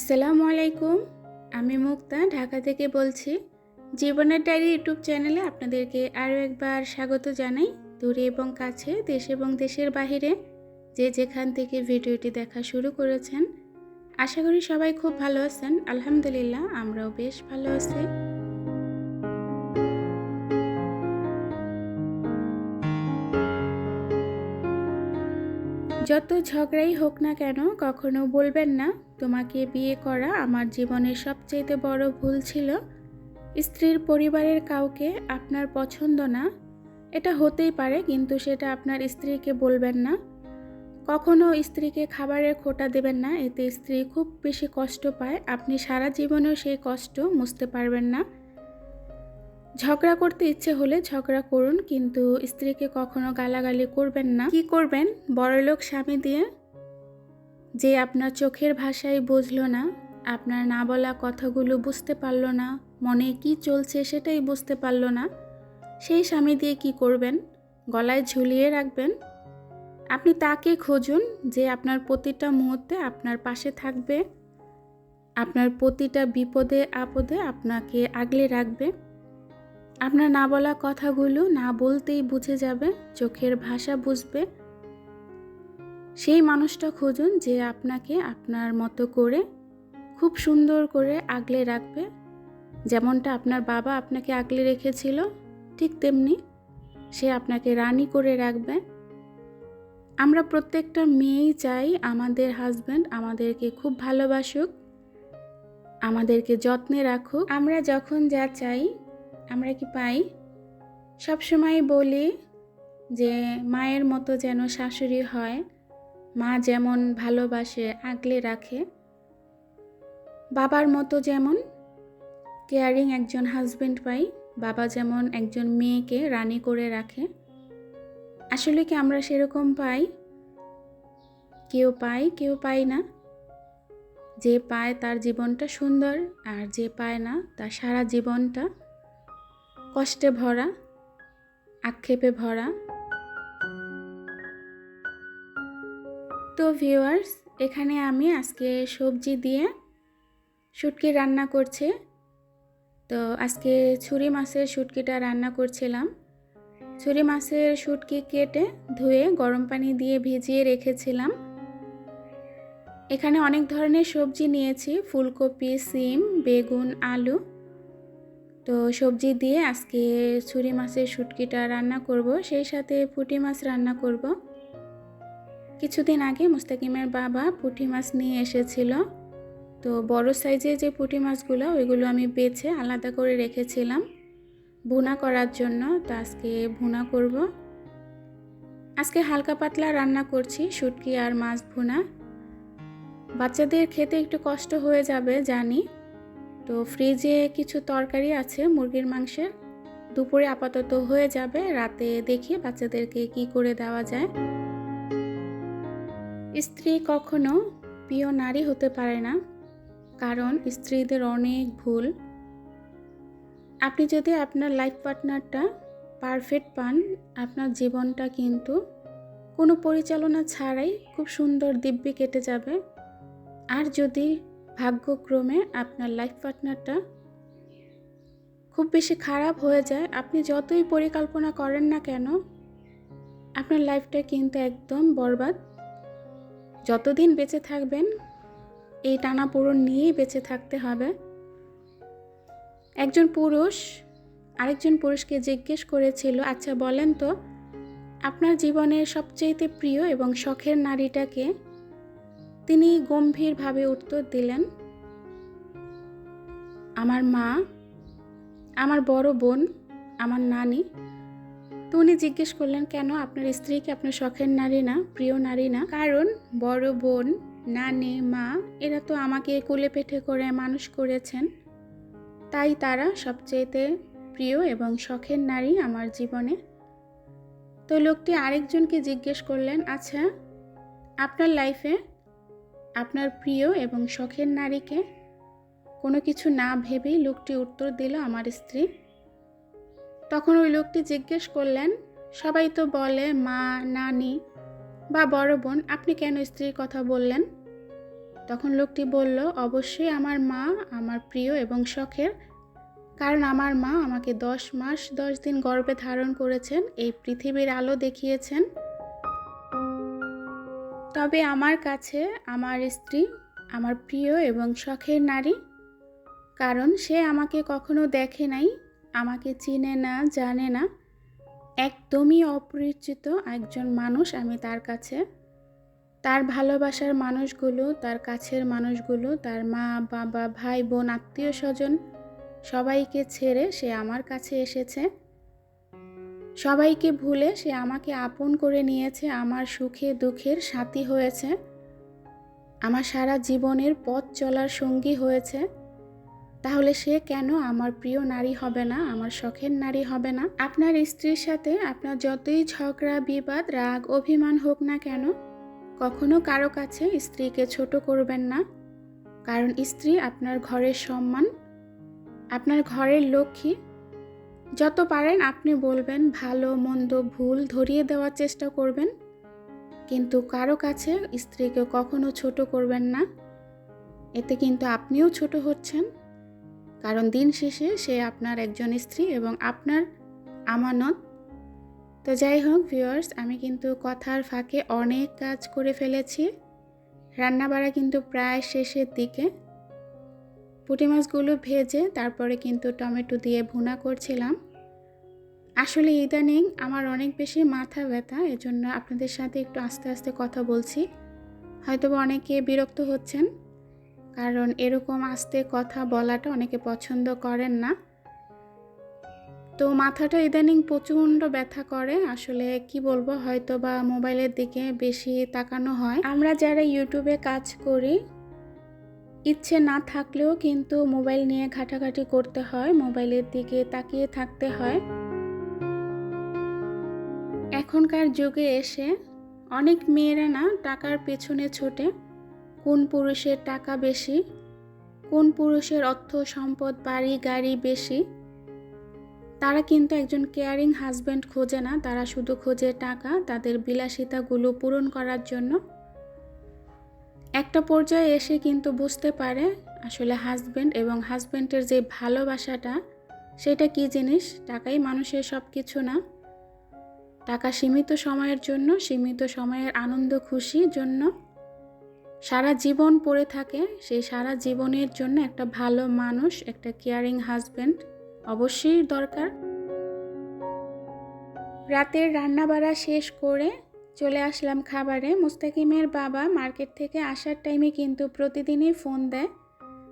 আসসালামু আলাইকুম। আমি মুক্তা, ঢাকা থেকে বলছি। জীবনের ডায়েরি ইউটিউব চ্যানেলে আপনাদেরকে আরও একবার স্বাগত জানাই। দূরে এবং কাছে, দেশ এবং দেশের বাহিরে যে যেখান থেকে ভিডিওটি দেখা শুরু করেছেন, আশা করি সবাই খুব ভালো আছেন। আলহামদুলিল্লাহ, আমরাও বেশ ভালো আছি। যত ঝগড়াই হোক না কেন, কখনো বলবেন না, তোমাকে বিয়ে করা আমার জীবনের সবচেয়ে বড় ভুল ছিল। স্ত্রীর পরিবারের কাউকে আপনার পছন্দ না। এটা হতেই পারে, কিন্তু সেটা আপনার স্ত্রীকে বলবেন না। কখনো স্ত্রীকে খাবারের খোটা দেবেন না, এতে স্ত্রী খুব বেশি কষ্ট পায়। আপনি সারা জীবনেও সেই কষ্ট মুছতে পারবেন না। ঝগড়া করতে ইচ্ছে হলে ঝগড়া করুন, কিন্তু স্ত্রীকে কখনো গালাগালি করবেন না। কি করবেন? বড়লোক স্বামী দিয়ে? যে আপনার চোখের ভাষায় বুঝলো না, আপনার না বলা কথাগুলো বুঝতে পারল না, মনে কি চলছে সেটাই বুঝতে পারল না, সেই স্বামী দিয়ে কি করবেন? গলায় ঝুলিয়ে রাখবেন? আপনি তাকে খুঁজুন যে আপনার প্রতিটা মুহূর্তে আপনার পাশে থাকবে, আপনার প্রতিটা বিপদে আপদে আপনাকে আগলে রাখবে। আপনার না বলা কথাগুলো না বলতেই বুঝে যাবে, চোখের ভাষা বুঝবে। সেই মানুষটা খুঁজুন যে আপনাকে আপনার মতো করে, খুব সুন্দর করে আগলে রাখবে। যেমনটা আপনার বাবা আপনাকে আগলে রেখেছিল, ঠিক তেমনি সে আপনাকে রানী করে রাখবে। আমরা প্রত্যেকটা মেয়েই চাই আমাদের হাজব্যান্ড আমাদেরকে খুব ভালোবাসুক, আমাদেরকে যত্নে রাখুক। আমরা যখন যা চাই আমরা কি পাই? সবসময় বলি যে মায়ের মতো যেন শাশুড়ি হয়, মা যেমন ভালোবাসে, আগলে রাখে। বাবার মতো যেমন কেয়ারিং একজন হাজবেন্ড পাই, বাবা যেমন একজন মেয়েকে রানি করে রাখে। আসলে কি আমরা সেরকম পাই? কেউ পাই কেউ পাই না। যে পায় তার জীবনটা সুন্দর, আর যে পায় না তার সারা জীবনটা কষ্টে ভরা, আক্ষেপে ভরা। তো ভিউয়ার্স এখানে আমি আজকে সবজি দিয়ে শুটকি রান্না করছি। তো আজকে ছুরি মাছের শুটকিটা রান্না করছিলাম। ছুরি মাছের শুটকি কেটে ধুয়ে গরম পানি দিয়ে ভিজিয়ে রেখেছিলাম। এখানে অনেক ধরনের সবজি নিয়েছি, ফুলকপি, সিম, বেগুন, আলু। তো সবজি দিয়ে আজকে ছুরি মাছের শুটকিটা রান্না করব, সেই সাথে পুঁটি মাছ রান্না করব। কিছুদিন আগে মুস্তাকিমের বাবা পুঁটি মাছ নিয়ে এসেছিল। তো বড় সাইজের যে পুঁটি মাছগুলো, ওইগুলো আমি বেছে আলাদা করে রেখেছিলাম ভুনা করার জন্য। তো আজকে ভুনা করব। আজকে হালকা পাতলা রান্না করছি, শুটকি আর মাছ ভুনা। বাচ্চাদের খেতে একটু কষ্ট হয়ে যাবে, জানি। তো ফ্রিজে কিছু তরকারি আছে মুরগির মাংসের। দুপুরে আপাতত হয়ে যাবে, রাতে দেখি বাচ্চাদেরকে কি করে দেওয়া যায়। স্ত্রী কখনো প্রিয় নারী হতে পারে না, কারণ স্ত্রীদের অনেক ভুল। আপনি যদি আপনার লাইফ পার্টনারটা পারফেক্ট পান, আপনার জীবনটা কিন্তু কোনো পরিচালনা ছাড়াই খুব সুন্দর দিব্যি কেটে যাবে। আর যদি ভাগ্যক্রমে আপনার লাইফ পার্টনারটা খুব বেশি খারাপ হয়ে যায়। আপনি যতই পরিকল্পনা করেন না কেন, আপনার লাইফটা কিন্তু একদম বরবাদ। যতদিন বেঁচে থাকবেন, এই টানাপোড়ন নিয়েই বেঁচে থাকতে হবে। একজন পুরুষ, আরেকজন পুরুষকে জিজ্ঞেস করেছিল আচ্ছা বলেন তো, আপনার জীবনের সবচেয়েতে প্রিয় এবং শখের নারীটাকে তিনি গম্ভীরভাবে উত্তর দিলেন, আমার মা, আমার বড় বোন, আমার নানি তো উনি জিজ্ঞেস করলেন, কেন আপনার স্ত্রীকে আপনার শখের নারী না, প্রিয় নারী না? কারণ বড় বোন, নানি, মা, এরা তো আমাকে কোলে পেটে করে মানুষ করেছেন। তাই তারা সবচেয়েতে প্রিয় এবং শখের নারী আমার জীবনে। তো লোকটি আরেকজনকে জিজ্ঞেস করলেন আচ্ছা আপনার লাইফে আপনার প্রিয় এবং শখের নারীকে? কোনো কিছু না ভেবেই লোকটি উত্তর দিল, আমার স্ত্রী। তখন ওই লোকটি জিজ্ঞেস করলেন, সবাই তো বলে মা, নানি বা বড় বোন, আপনি কেন স্ত্রীর কথা বললেন? তখন লোকটি বলল, অবশ্যই আমার মা, আমার প্রিয় এবং শখের। কারণ আমার মা আমাকে দশ মাস দশ দিন গর্ভে ধারণ করেছেন, এই পৃথিবীর আলো দেখিয়েছেন তবে আমার কাছে আমার স্ত্রী, আমার প্রিয় এবং শখের নারী। কারণ সে আমাকে কখনো দেখে নাই, আমাকে চিনে না, জানে না। একদমই অপরিচিত একজন মানুষ আমি তার কাছে। তার ভালোবাসার মানুষগুলো, তার কাছের মানুষগুলো, তার মা, বাবা, ভাই, বোন আত্মীয় স্বজন সবাইকে ছেড়ে সে আমার কাছে এসেছে। সবাইকে ভুলে সে আমাকে আপন করে নিয়েছে, আমার সুখে দুঃখের সাথী হয়েছে। আমার সারা জীবনের পথ চলার সঙ্গী হয়েছে। তাহলে সে কেন আমার প্রিয় নারী হবে না, আমার শখের নারী হবে না? আপনার স্ত্রীর সাথে আপনার যতই ঝগড়া, বিবাদ, রাগ, অভিমান হোক না কেন, কখনো কারও কাছে স্ত্রীকে ছোট করবেন না। কারণ স্ত্রী আপনার ঘরের সম্মান, আপনার ঘরের লক্ষ্মী যত পারেন আপনি বলবেন ভালো, মন্দ, ভুল ধরিয়ে দেওয়ার চেষ্টা করবেন। কিন্তু কারও কাছে স্ত্রীকে কখনো ছোট করবেন না। এতে কিন্তু আপনিও ছোট হচ্ছেন। কারণ দিন শেষে সে আপনার একজন স্ত্রী এবং আপনার আমানত। তো যাই হোক ভিউয়ার্স আমি কিন্তু কথার ফাঁকে অনেক কাজ করে ফেলেছি। রান্নাবাড়া কিন্তু প্রায় শেষের দিকে। পুঁটি মাছগুলো ভেজে তারপরে কিন্তু টমেটো দিয়ে ভুনা করছিলাম। আসলে ইদানিং আমার অনেক বেশি মাথা ব্যথা, এজন্য আপনাদের সাথে একটু আস্তে আস্তে কথা বলছি। হয়তো অনেকে বিরক্ত হচ্ছেন, কারণ এরকম আস্তে কথা বলাটা অনেকে পছন্দ করেন না। তো মাথাটা ইদানিং প্রচণ্ড ব্যথা করে, আসলে কি বলব হয়তো বা মোবাইলের দিকে বেশি তাকানো হয়। আমরা যারা ইউটিউবে কাজ করি ইচ্ছে না থাকলেও কিন্তু মোবাইল নিয়ে ঘাটাঘাটি করতে হয়, মোবাইলের দিকে তাকিয়ে থাকতে হয়। এখনকার যুগে এসে অনেক মেয়েরা না টাকার পেছনে ছোটে। কোন পুরুষের টাকা বেশি? কোন পুরুষের অর্থ সম্পদ, বাড়ি, গাড়ি বেশি? তারা কিন্তু একজন কেয়ারিং হাজব্যান্ড খোঁজে না। তারা শুধু খোঁজে টাকা, তাদের বিলাসিতাগুলো পূরণ করার জন্য। একটা পর্যায়ে এসে কিন্তু বুঝতে পারে আসলে হাজব্যান্ড এবং হাজব্যান্ডের যে ভালোবাসাটা, সেটা কি জিনিস? টাকাই মানুষের সব কিছু না। টাকা সীমিত সময়ের জন্য, সীমিত সময়ের আনন্দ খুশির জন্য। সারা জীবন পড়ে থাকে সেই সারা জীবনের জন্য একটা ভালো মানুষ, একটা কেয়ারিং হাজব্যান্ড অবশ্যই দরকার। রাতের রান্নাবাড়া শেষ করে চলে আসলাম খাবারে। মুস্তাকিমের বাবা মার্কেট থেকে আসার টাইমে কিন্তু প্রতিদিনই ফোন দেয়।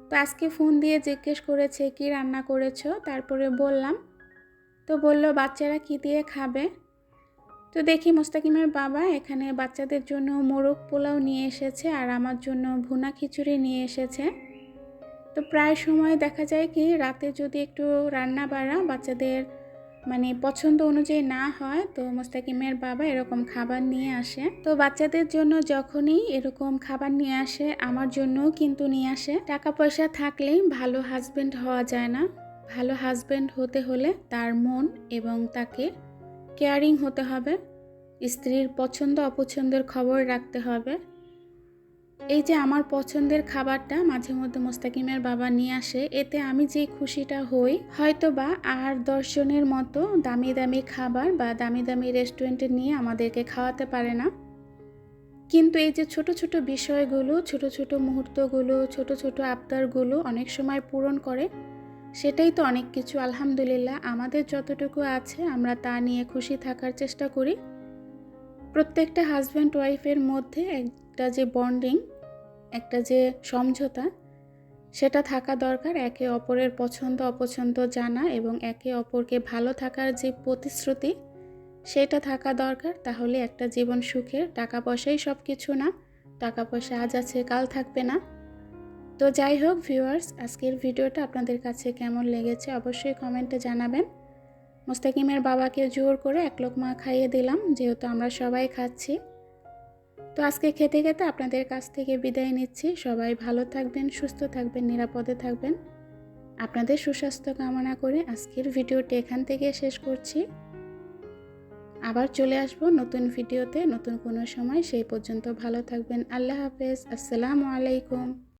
তো আজকে ফোন দিয়ে জিজ্ঞেস করেছে, কি রান্না করেছ? তারপরে বললাম, তো বলল, বাচ্চারা কি দিয়ে খাবে? তো দেখি মোস্তাকিমের বাবা এখানে বাচ্চাদের জন্য মোরগ পোলাও নিয়ে এসেছে আর আমার জন্য ভুনা খিচুড়ি নিয়ে এসেছে। তো প্রায় সময় দেখা যায় কি, রাতে যদি একটু রান্না বাড়া, বাচ্চাদের মানে পছন্দ অনুযায়ী না হয়, তো মোস্তাকিমের বাবা এরকম খাবার নিয়ে আসে। তো বাচ্চাদের জন্য যখনই এরকম খাবার নিয়ে আসে, আমার জন্যও কিন্তু নিয়ে আসে। টাকা পয়সা থাকলেই ভালো হাজবেন্ড হওয়া যায় না। ভালো হাজবেন্ড হতে হলে তার মন এবং তাকে কেয়ারিং হতে হবে। স্ত্রীর পছন্দ অপছন্দের খবর রাখতে হবে। এই যে আমার পছন্দের খাবারটা মাঝে মধ্যে মোস্তাকিমের বাবা নিয়ে আসে, এতে আমি যে খুশিটা হই হয়তো বা আর দশজনের মতো দামি দামি খাবার বা দামি দামি রেস্টুরেন্টে নিয়ে আমাদেরকে খাওয়াতে পারে না। কিন্তু এই যে ছোট ছোট বিষয়গুলো, ছোট ছোট মুহূর্তগুলো, ছোট ছোট আবদারগুলো অনেক সময় পূরণ করে, সেটাই তো অনেক কিছু, আলহামদুলিল্লাহ। আমাদের যতটুকু আছে, আমরা তা নিয়ে খুশি থাকার চেষ্টা করি। প্রত্যেকটা হাজব্যান্ড ওয়াইফের মধ্যে একটা যে বন্ডিং একটা যে সমঝোতা, সেটা থাকা দরকার একে অপরের পছন্দ অপছন্দ জানা এবং একে অপরকে ভালো থাকার যে প্রতিশ্রুতি, সেটা থাকা দরকার। তাহলে একটা জীবন সুখের টাকা পয়সাই সব কিছু না টাকা পয়সা আজ আছে, কাল থাকবে না। তো যাই হোক ভিউয়ার্স, আজকের ভিডিওটা আপনাদের কাছে কেমন লেগেছে অবশ্যই কমেন্টে জানাবেন। মোস্তাকিমের বাবাকে জোর করে এক লোকমা খাইয়ে দিলাম, যেহেতু আমরা সবাই খাচ্ছি। তো আজকে খেতে খেতে আপনাদের কাছ থেকে বিদায় নিচ্ছি। সবাই ভালো থাকবেন, সুস্থ থাকবেন, নিরাপদে থাকবেন। আপনাদের সুস্বাস্থ্য কামনা করে আজকের ভিডিওটি এখান থেকে শেষ করছি। আবার চলে আসব নতুন ভিডিওতে, নতুন কোনো সময়। সেই পর্যন্ত ভালো থাকবেন। আল্লাহ হাফেজ। আসসালামু আলাইকুম।